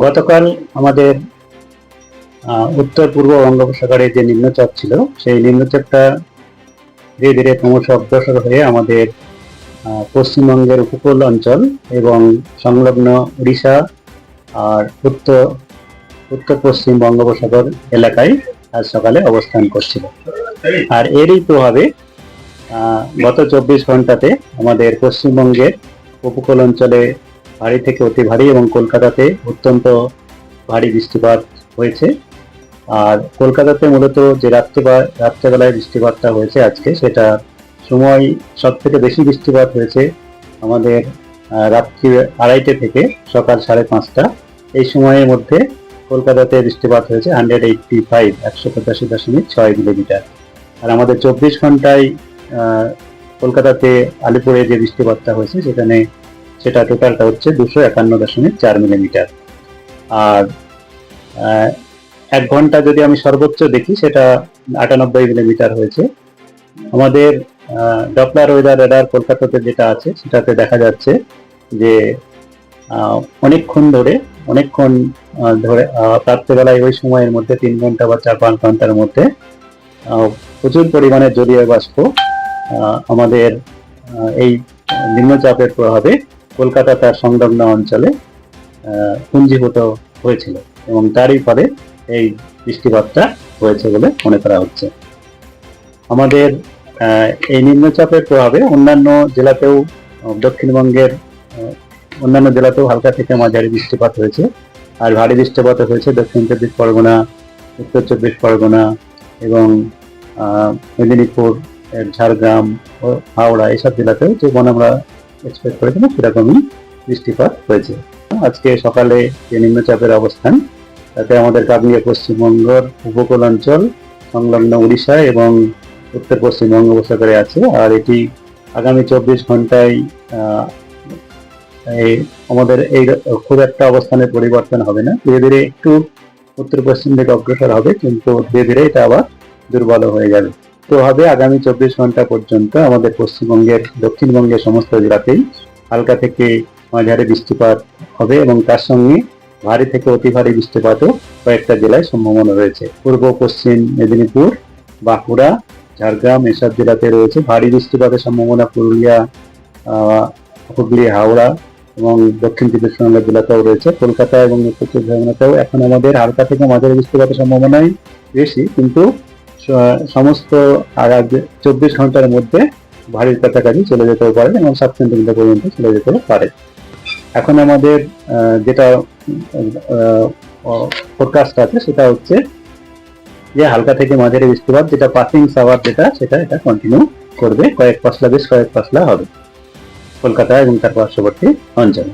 গতকাল আমাদের উত্তর পূর্ব বঙ্গোপসাগরে যে নিম্নচাপ ছিল, সেই নিম্নচাপটা ধীরে ধীরে ক্রমশ অগ্রসর হয়ে আমাদের পশ্চিমবঙ্গের উপকূল অঞ্চল এবং সংলগ্ন উড়িষ্যা আর উত্তর উত্তর পশ্চিম বঙ্গোপসাগর এলাকায় আজ সকালে অবস্থান করছিল। আর এরই প্রভাবে গত চব্বিশ ঘন্টাতে আমাদের পশ্চিমবঙ্গের উপকূল অঞ্চলে ভারী থেকে অতি ভারী এবং কলকাতাতে অত্যন্ত ভারী বৃষ্টিপাত হয়েছে। আর কলকাতাতে মূলত যে রাত্রে বা রাত্রেবেলায় বৃষ্টিপাতটা হয়েছে আজকে, সেটা সময় সব থেকে বেশি বৃষ্টিপাত হয়েছে আমাদের রাত্রি আড়াইটে থেকে সকাল সাড়ে পাঁচটা। এই সময়ের মধ্যে কলকাতাতে বৃষ্টিপাত হয়েছে হান্ড্রেড এইটটি ফাইভ একশো পঁচাশি দশমিক ছয় মিলিমিটার। আর আমাদের চব্বিশ ঘন্টায় কলকাতাতে আলিপুরে যে বৃষ্টিপাতটা হয়েছে, সেখানে সেটা টোটালটা হচ্ছে দুশো একান্ন দশমিক চার মিলিমিটার। আর এক ঘণ্টা যদি আমি সর্বোচ্চ দেখি, সেটা আটানব্বই মিলিমিটার হয়েছে। আমাদের ডপলার ওয়েদার রেডার কলকাতাতে যেটা আছে, সেটাতে দেখা যাচ্ছে যে অনেকক্ষণ ধরে অনেকক্ষণ ধরে রাত্রেবেলায় ওই সময়ের মধ্যে তিন ঘণ্টা বা চার পাঁচ ঘণ্টার মধ্যে প্রচুর পরিমাণে জলীয় বাষ্প আমাদের এই নিম্নচাপের প্রভাবে কলকাতা তার সংলগ্ন অঞ্চলে পুঞ্জীভূত হয়েছিল এবং তারই ফলে এই বৃষ্টিপাতটা হয়েছে বলে মনে করা হচ্ছে। আমাদের এই নিম্নচাপের প্রভাবে অন্যান্য জেলাতেও দক্ষিণবঙ্গের অন্যান্য জেলাতেও হালকা থেকে মাঝারি বৃষ্টিপাত হয়েছে। আর ভারী বৃষ্টিপাত হয়েছে। দক্ষিণ চব্বিশ পরগনা, উত্তর চব্বিশ পরগনা এবং মেদিনীপুর ঝাড়গ্রাম ও হাওড়া এসব জেলাতেও। যেমন আমরা এক্সপেক্ট করেছিলাম সেরকমই বৃষ্টিপাত হয়েছে। আজকে সকালে যে নিম্নচাপের অবস্থান, তাতে আমাদের কাকনিয়া পশ্চিমবঙ্গের উপকূল অঞ্চল সংলগ্ন উড়িষ্যা এবং উত্তর পশ্চিম বঙ্গোপসাগরে আছে। আর এটি আগামী চব্বিশ ঘন্টায় আমাদের এই খুব একটা অবস্থানের পরিবর্তন হবে না। ধীরে ধীরে একটু উত্তর পশ্চিম দিকে অগ্রসর হবে, কিন্তু ধীরে ধীরে এটা আবার দুর্বল হয়ে যাবে। তো হবে আগামী চব্বিশ ঘণ্টা পর্যন্ত আমাদের পশ্চিমবঙ্গের, দক্ষিণবঙ্গের সমস্ত জেলাতেই হালকা থেকে মাঝারি বৃষ্টিপাত হবে এবং তার সঙ্গে ভারী থেকে অতি ভারী বৃষ্টিপাতও কয়েকটা জেলায় সম্ভাবনা রয়েছে। পূর্ব, পশ্চিম মেদিনীপুর, বাঁকুড়া, ঝাড়গ্রাম এসব জেলাতে রয়েছে ভারী বৃষ্টিপাতের সম্ভাবনা। পুরুলিয়া হুগলি, হাওড়া এবং দক্ষিণ চব্বিশ পরগনা জেলাতেও রয়েছে। কলকাতা এবং উত্তর চব্বিশ পরগনাতেও এখন আমাদের হালকা থেকে মাঝারি বৃষ্টিপাতের সম্ভাবনাই বেশি, কিন্তু সমস্ত আগামী চব্বিশ ঘণ্টার মধ্যে ভারীর কাছাকাছি চলে যেতেও পারে এবং সাত সেন্টিমিটার পর্যন্ত চলে যেতেও পারে। এখন আমাদের যেটা ফোরকাস্ট আছে সেটা হচ্ছে যে হালকা থেকে মাঝারি বৃষ্টিপাত যেটা পাসিং সাওয়ার যেটা, সেটা এটা কন্টিনিউ করবে। কয়েক পশলা বেশ কয়েক পশলা হবে কলকাতা এবং তার পার্শ্ববর্তী অঞ্চলে।